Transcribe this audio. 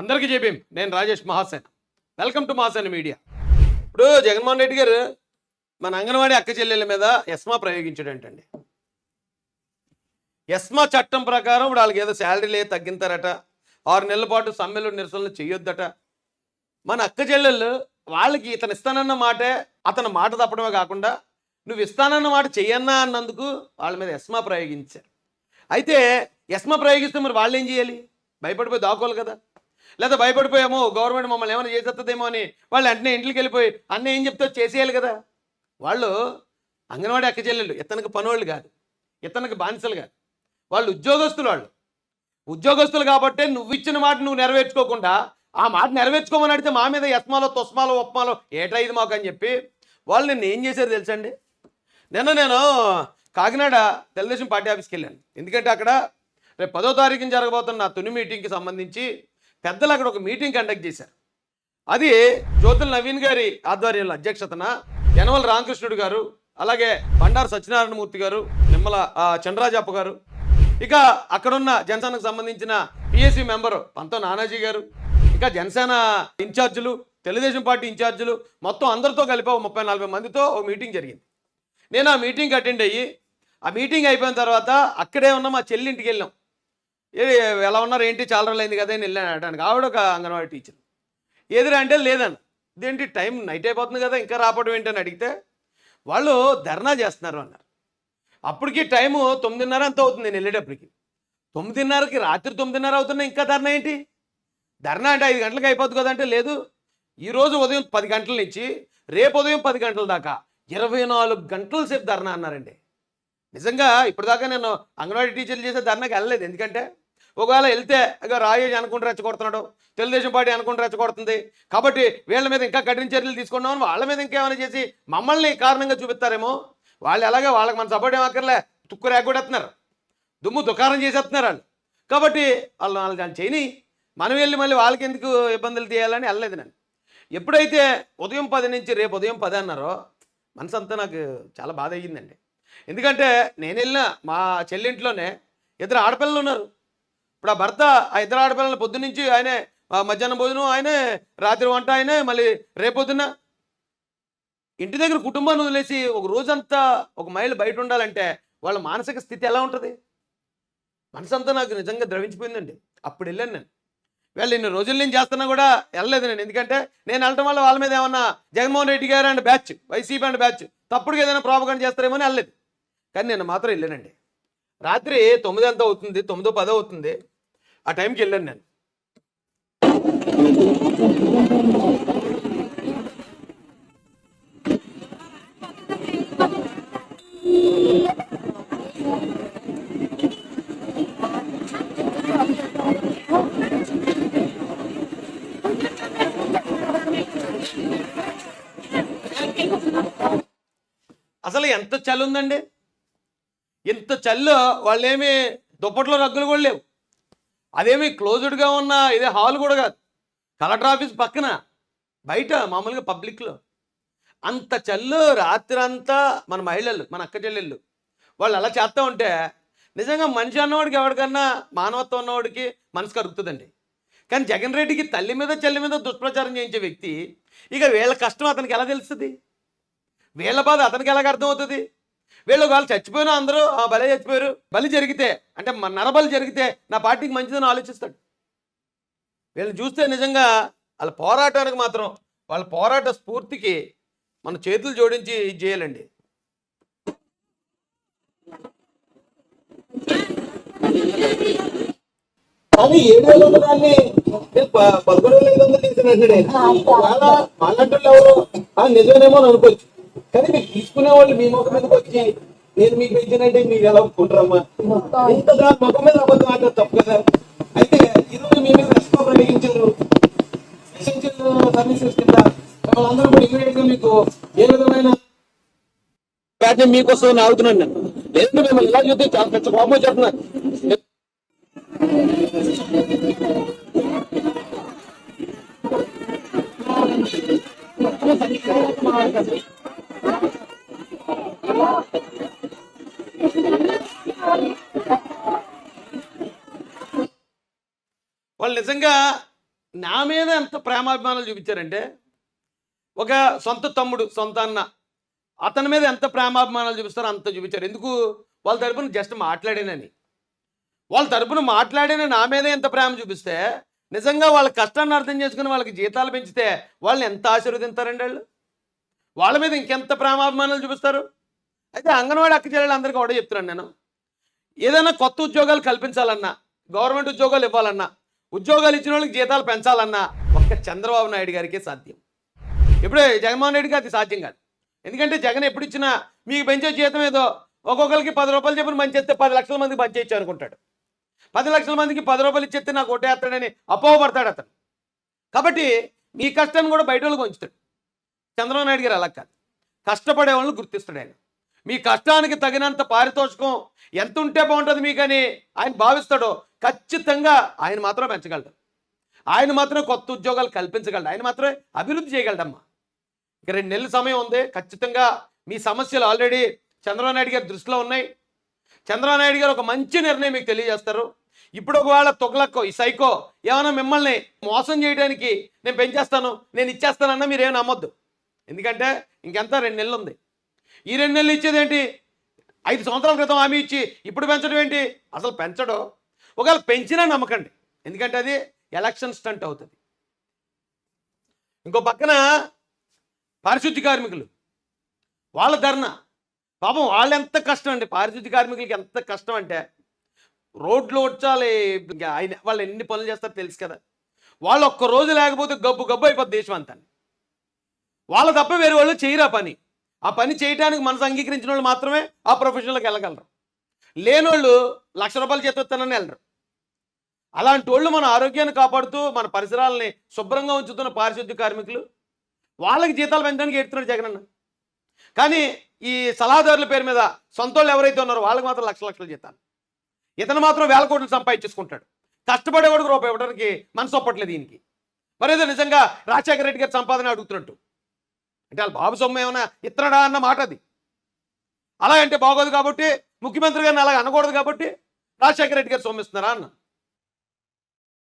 అందరికీ చెప్పాం నేను Rajesh Mahasen. Welcome to Mahasen media ఇప్పుడు జగన్మోహన్ రెడ్డి గారు మన అంగన్వాడీ అక్క చెల్లెల మీద ఎస్మా ప్రయోగించాడంటండి. ఎస్మా చట్టం ప్రకారం ఇప్పుడు వాళ్ళకి ఏదో శాలరీలే తగ్గింతారట ఆరు నెలల పాటు సమ్మెలు నిరసనలు చేయొద్దట. మన అక్క చెల్లెళ్ళు వాళ్ళకి ఇతను ఇస్తానన్న మాటే అతను మాట తప్పడమే కాకుండా నువ్వు ఇస్తానన్న మాట చెయ్యన్నా అన్నందుకు వాళ్ళ మీద ఎస్మా ప్రయోగించారు. అయితే ఎస్మా ప్రయోగిస్తే మరి వాళ్ళు ఏం చేయాలి? భయపడిపోయి దాక్కోవాలి కదా. లేదా భయపడిపోయామో గవర్నమెంట్ మమ్మల్ని ఏమైనా చేసేస్తుందేమో అని వాళ్ళు వెంటనే ఇంట్లోకి వెళ్ళిపోయి అన్న ఏం చెప్తే చేసేయాలి కదా? వాళ్ళు అంగన్వాడీ అక్క చెల్లెళ్ళు ఇతనికి పనోళ్ళు కాదు ఇతనికి బానిసలు కాదు. వాళ్ళు ఉద్యోగస్తులు వాళ్ళు. ఉద్యోగస్తులు కాబట్టే నువ్వు ఇచ్చిన మాట నువ్వు నెరవేర్చుకోకుండా ఆ మాట నెరవేర్చుకోమని అడిగితే మా మీద ఎస్మాలో తొస్మాలో ఉప్మాలో ఏటా ఇది మాకు అని చెప్పి వాళ్ళు నిన్ను ఏం చేశారు తెలుసండి నిన్న నేను కాకినాడ తెలుగుదేశం పార్టీ ఆఫీస్కి వెళ్ళాను. ఎందుకంటే అక్కడ రేపు పదో తారీఖున జరగబోతున్న తుని మీటింగ్కి సంబంధించి పెద్దలు అక్కడ ఒక మీటింగ్ కండక్ట్ చేశారు. అది జ్యోతుల నవీన్ గారి ఆధ్వర్యంలో అధ్యక్షతన యనమల రామకృష్ణుడు గారు అలాగే బండారు సత్యనారాయణమూర్తి గారు నిమ్మల చంద్రాజప్ప గారు ఇక అక్కడున్న జనసేనకు సంబంధించిన పిఎస్సి మెంబరు పంతో నానాజీ గారు ఇక జనసేన ఇన్ఛార్జీలు తెలుగుదేశం పార్టీ ఇన్ఛార్జీలు మొత్తం అందరితో కలిపి ఒక ముప్పై నలభై మందితో ఒక మీటింగ్ జరిగింది. నేను ఆ మీటింగ్ అటెండ్ అయ్యి ఆ మీటింగ్ అయిపోయిన తర్వాత అక్కడే ఉన్న మా చెల్లి ఇంటికి వెళ్ళాం. ఎలా ఉన్నారు ఏంటి చాలా రోజులు అయింది కదా అని వెళ్ళాను అనడానికి. ఆవిడ ఒక అంగన్వాడీ టీచర్. ఎదురు అంటే లేదన్న. ఇదేంటి టైం నైట్ అయిపోతుంది కదా ఇంకా రాపడం ఏంటని అడిగితే వాళ్ళు ధర్నా చేస్తున్నారు అన్నారు. అప్పటికి టైము తొమ్మిదిన్నర అంత అవుతుంది నేను వెళ్ళేటప్పటికి. తొమ్మిదిన్నరకి రాత్రి తొమ్మిదిన్నర అవుతున్నా ఇంకా ధర్నా ఏంటి? ధర్నా అంటే ఐదు గంటలకు అయిపోతుంది కదా అంటే లేదు. ఈరోజు ఉదయం పది గంటల నుంచి రేపు ఉదయం పది గంటల దాకా ఇరవై నాలుగు గంటల సేపు ధర్నా అన్నారండి. నిజంగా ఇప్పటిదాకా నేను అంగన్వాడీ టీచర్లు చేసే ధర్నాకి వెళ్ళలేదు. ఎందుకంటే ఒకవేళ వెళ్తే ఇక రాయేజ్ అనుకుంటూ రెచ్చగొడుతున్నాడు తెలుగుదేశం పార్టీ అనుకుంటూ రెచ్చగొడుతుంది. కాబట్టి వీళ్ళ మీద ఇంకా కఠిన చర్యలు తీసుకున్నామని వాళ్ళ మీద ఇంకేమైనా చేసి మమ్మల్ని కారణంగా చూపిస్తారేమో? వాళ్ళు ఎలాగే వాళ్ళకి మన సపోర్ట్ ఏమక్కర్లే తుక్కు రేగొడేస్తున్నారు దుమ్ము దుకారం చేసేస్తున్నారు వాళ్ళు. కాబట్టి వాళ్ళు వాళ్ళు చేయని మనం వెళ్ళి మళ్ళీ వాళ్ళకి ఎందుకు ఇబ్బందులు తీయాలని వెళ్ళలేదు నేను. ఎప్పుడైతే ఉదయం పది నుంచి రేపు ఉదయం పది అన్నారో మనసు అంతా నాకు చాలా బాధ అయ్యిందండి. ఎందుకంటే నేను వెళ్ళిన మా చెల్లింట్లోనే ఇద్దరు ఆడపిల్లలు ఉన్నారు. ఇప్పుడు ఆ భర్త ఆ ఇద్దరు ఆడపిల్లల పొద్దు నుంచి ఆయనే మధ్యాహ్నం భోజనం ఆయనే రాత్రి వంట ఆయనే మళ్ళీ రేపొద్దున ఇంటి దగ్గర కుటుంబాన్ని వదిలేసి ఒక రోజంతా ఒక మైలు బయట ఉండాలంటే వాళ్ళ మానసిక స్థితి ఎలా ఉంటుంది? మనసంతా నాకు నిజంగా ద్రవించిపోయిందండి. అప్పుడు వెళ్ళాను నేను. వీళ్ళు ఇన్ని రోజులు నేను చేస్తున్నా కూడా వెళ్ళలేదు నేను. ఎందుకంటే నేను వెళ్ళటం వల్ల వాళ్ళ మీద ఏమన్నా జగన్మోహన్ రెడ్డి గారు and batch YCP and batch తప్పుడు ఏదైనా ప్రాపగండ చేస్తారేమో అని వెళ్ళలేదు. కానీ నేను మాత్రం వెళ్ళానండి. రాత్రి తొమ్మిది ఎంత అవుతుంది తొమ్మిదో పదో అవుతుంది. ఆ టైంకి వెళ్ళాను నేను. అసలు ఎంత చలి ఉందండి? ఇంత చల్లో వాళ్ళేమి దుప్పట్లో రగ్గులు కూడా లేవు. అదేమి క్లోజ్డ్గా ఉన్న ఇదే హాల్ కూడా కాదు. కలెక్టర్ ఆఫీస్ పక్కన బయట మామూలుగా పబ్లిక్లో అంత చల్లు రాత్రి అంతా మన మహిళలు మన అక్క చెల్లెళ్ళు. వాళ్ళు అలా చేస్తూ ఉంటే నిజంగా మనిషి అన్నవాడికి ఎవరికన్నా మానవత్వం ఉన్నవాడికి మనసు కరుగుతుందండి. కానీ జగన్ రెడ్డికి తల్లి మీద చెల్లి మీద దుష్ప్రచారం చేయించే వ్యక్తి ఇక వీళ్ళ కష్టం అతనికి ఎలా తెలుస్తుంది? వీళ్ళ బాధ అతనికి ఎలాగ అర్థమవుతుంది? వీళ్ళు వాళ్ళు చచ్చిపోయినా అందరూ "ఆ, భలే చచ్చిపోయారు. బలి జరిగితే అంటే మన నరబలి జరిగితే నా పార్టీకి మంచిదని ఆలోచిస్తాడు. వీళ్ళని చూస్తే నిజంగా వాళ్ళ పోరాటానికి మాత్రం వాళ్ళ పోరాట స్ఫూర్తికి మన చేతులు జోడించి ఇది చేయాలండి. కానీ ఏడు వేలు దాన్ని పదకొండు వేల ఐదు వందలు తీసినట్టే చాలా మాట్లాడుతున్న ఎవరు ఆ నిజమేమో అని అనుకోవచ్చు. కానీ మీరు తీసుకునే వాళ్ళు మీ ముఖం మీదకి వచ్చి నేను మీకు ఇచ్చినట్టే మీరు ఎలా ఒప్పుకుంటారమ్మా? ఇంత ముఖం మీద అబద్ధం అంటే తప్పు కదా. అయితే ఈరోజు మీ మీద రెస్పా ప్రకటించారు. ఎసెన్షియల్ సర్వీసెస్ కింద వాళ్ళందరూ కూడా ఇమీడియట్గా మీకు ఏ విధమైన ప్యాటర్న్ మీకోసం ఆగుతున్నాను నేను. లేదు మిమ్మల్ని ఇలా చూస్తే చాలా పెద్ద కోపం వచ్చేస్తున్నారు వాళ్ళు నిజంగా నా మీద ఎంత ప్రేమాభిమానాలు చూపించారంటే ఒక సొంత తమ్ముడు సొంత అన్న అతని మీద ఎంత ప్రేమాభిమానాలు చూపిస్తారో అంత చూపించారు. ఎందుకు? వాళ్ళ తరపున జస్ట్ మాట్లాడానని. వాళ్ళ తరపున మాట్లాడిన నా మీద ఎంత ప్రేమ చూపిస్తే నిజంగా వాళ్ళ కష్టాన్ని అర్థం చేసుకుని వాళ్ళకి జీతాలు పెంచితే వాళ్ళని ఎంత ఆశీర్వదింతారండి వాళ్ళు? వాళ్ళ మీద ఇంకెంత ప్రేమాభిమానాలు చూపిస్తారు? అయితే అంగన్వాడీ అక్క చెల్లెలు అందరికీ కూడా చెప్తున్నాను నేను. ఏదైనా కొత్త ఉద్యోగాలు కల్పించాలన్నా గవర్నమెంట్ ఉద్యోగాలు ఇవ్వాలన్నా ఉద్యోగాలు ఇచ్చిన వాళ్ళకి జీతాలు పెంచాలన్నా ఒక్క చంద్రబాబు నాయుడు గారికే సాధ్యం. ఇప్పుడే జగన్మోహన్ రెడ్డికి అది సాధ్యం కాదు. ఎందుకంటే జగన్ ఎప్పుడు ఇచ్చినా మీకు పెంచే జీతం ఏదో ఒక్కొక్కరికి పది రూపాయలు చెప్పిన మంచి చేస్తే పది లక్షల మందికి పంచేయచ్చు అనుకుంటాడు. పది లక్షల మందికి పది రూపాయలు ఇచ్చేస్తే నాకు ఓటేస్తాడని అపోహపడతాడు అతను. కాబట్టి మీ కష్టాన్ని కూడా బయట వాళ్ళకి ఉంచుతాడు. చంద్రబాబు నాయుడు గారు అలా కాదు. కష్టపడే వాళ్ళని గుర్తిస్తాడు ఆయన. మీ కష్టానికి తగినంత పారితోషికం ఎంత ఉంటే బాగుంటుంది మీకని ఆయన భావిస్తాడో ఖచ్చితంగా ఆయన మాత్రం పెంచగలడు. ఆయన మాత్రం కొత్త ఉద్యోగాలు కల్పించగలడు. ఆయన మాత్రమే అభివృద్ధి చేయగలడమ్మా. ఇక రెండు నెలల సమయం ఉంది. ఖచ్చితంగా మీ సమస్యలు ఆల్రెడీ చంద్రబాబు నాయుడు గారి దృష్టిలో ఉన్నాయి. చంద్రబాబు నాయుడు గారు ఒక మంచి నిర్ణయం మీకు తెలియజేస్తారు. ఇప్పుడు ఒకవేళ తొగలక్కో ఈ సైకో ఏమైనా మిమ్మల్ని మోసం చేయడానికి నేను పెంచేస్తాను నేను ఇచ్చేస్తానన్నా మీరు ఏమి నమ్మొద్దు. ఎందుకంటే ఇంకెంత? రెండు నెలలు ఉంది. ఈ రెండు నెలలు ఇచ్చేదేంటి ఐదు సంవత్సరాల క్రితం హామీ ఇచ్చి ఇప్పుడు పెంచడం ఏంటి? అసలు పెంచడం. ఒకవేళ పెంచినా నమ్మకండి. ఎందుకంటే అది ఎలక్షన్ స్టంట్ అవుతుంది. ఇంకో పక్కన పారిశుద్ధ్య కార్మికులు. వాళ్ళ ధర్నా. పాపం వాళ్ళు ఎంత కష్టం అండి? పారిశుద్ధ్య కార్మికులకి ఎంత కష్టం అంటే రోడ్లు వచ్చాలి ఆయన వాళ్ళు ఎన్ని పనులు చేస్తారో తెలుసు కదా. వాళ్ళు ఒక్క రోజు లేకపోతే గబ్బు గబ్బు అయిపోద్ది దేశం అంతా వాళ్ళ తప్ప వేరే వాళ్ళు చేయరా పని? ఆ పని చేయడానికి మనసు అంగీకరించిన వాళ్ళు మాత్రమే ఆ ప్రొఫెషన్లోకి వెళ్ళగలరు. లేనోళ్ళు లక్ష రూపాయలు చేతొస్తానని వెళ్ళరు. అలాంటి వాళ్ళు మన ఆరోగ్యాన్ని కాపాడుతూ మన పరిసరాలని శుభ్రంగా ఉంచుతున్న పారిశుద్ధ్య కార్మికులు వాళ్ళకి జీతాలు పెంచడానికి ఎడుతున్నాడు జగనన్న కానీ ఈ సలహాదారుల పేరు మీద సొంత వాళ్ళు ఎవరైతే ఉన్నారో వాళ్ళకి మాత్రం లక్ష లక్షలు జీతాలు. ఇతను మాత్రం వేల కోట్లు సంపాదించేసుకుంటాడు. కష్టపడేవాడికి రూపాయి ఇవ్వడానికి మనసు ఒప్పట్లేదు దీనికి మరేదో నిజంగా రాజశేఖర రెడ్డి గారి సంపాదన అడుగుతున్నట్టు. అంటే వాళ్ళ బాబు సొమ్ము ఏమైనా ఇత్తనడా అన్న మాట అది. అలా అంటే బాగోదు కాబట్టి ముఖ్యమంత్రి గారిని అలా అనకూడదు కాబట్టి రాజశేఖర రెడ్డి గారు సొమ్మిస్తున్నారా అన్న.